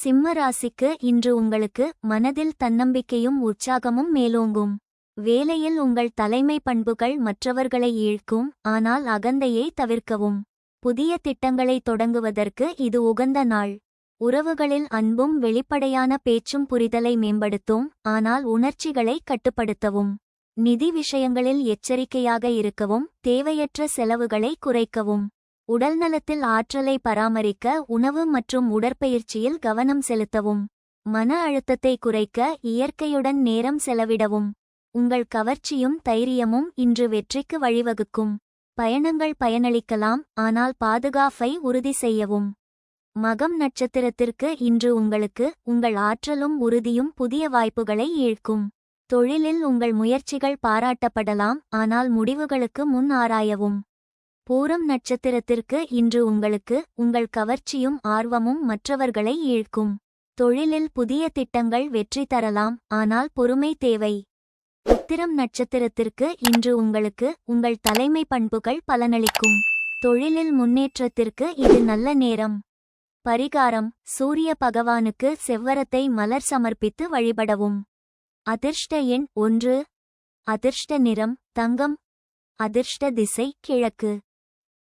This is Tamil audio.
சிம்ம ராசிக்கு இன்று உங்களுக்கு மனதில் தன்னம்பிக்கையும் உற்சாகமும் மேலோங்கும். வேலையில் உங்கள் தலைமை பண்புகள் மற்றவர்களை ஈழ்க்கும் ஆனால் அகந்தையை தவிர்க்கவும். புதிய திட்டங்களை தொடங்குவதற்கு இது உகந்த நாள். உறவுகளில் அன்பும் வெளிப்படையான பேச்சும் புரிதலை மேம்படுத்தும் ஆனால் உணர்ச்சிகளை கட்டுப்படுத்தவும். நிதி விஷயங்களில் எச்சரிக்கையாக இருக்கவும் தேவையற்ற செலவுகளை குறைக்கவும். உடல்நலத்தில் ஆற்றலை பராமரிக்க உணவு மற்றும் உடற்பயிற்சியில் கவனம் செலுத்தவும். மன அழுத்தத்தை குறைக்க இயற்கையுடன் நேரம் செலவிடவும். உங்கள் கவர்ச்சியும் தைரியமும் இன்று வெற்றிக்கு வழிவகுக்கும். பயணங்கள் பயனளிக்கலாம் ஆனால் பாதுகாப்பை உறுதி செய்யவும். மகம் நட்சத்திரத்திற்கு இன்று உங்களுக்கு உங்கள் ஆற்றலும் உறுதியும் புதிய வாய்ப்புகளை ஈழ்க்கும். தொழிலில் உங்கள் முயற்சிகள் பாராட்டப்படலாம் ஆனால் முடிவுகளுக்கு முன் ஆராயவும். பூரம் நட்சத்திரத்திற்கு இன்று உங்களுக்கு உங்கள் கவர்ச்சியும் ஆர்வமும் மற்றவர்களை ஈழ்க்கும் தொழிலில் புதிய திட்டங்கள் வெற்றி தரலாம் ஆனால் பொறுமை தேவை. உத்திரம் நட்சத்திரத்திற்கு இன்று உங்களுக்கு உங்கள் தலைமை பண்புகள் பலனளிக்கும். தொழிலில் முன்னேற்றத்திற்கு இது நல்ல நேரம். பரிகாரம் சூரிய பகவானுக்கு செவ்வரத்தை மலர் சமர்ப்பித்து வழிபடவும். அதிர்ஷ்ட எண் ஒன்று. அதிர்ஷ்ட நிறம் தங்கம். அதிர்ஷ்ட திசை கிழக்கு.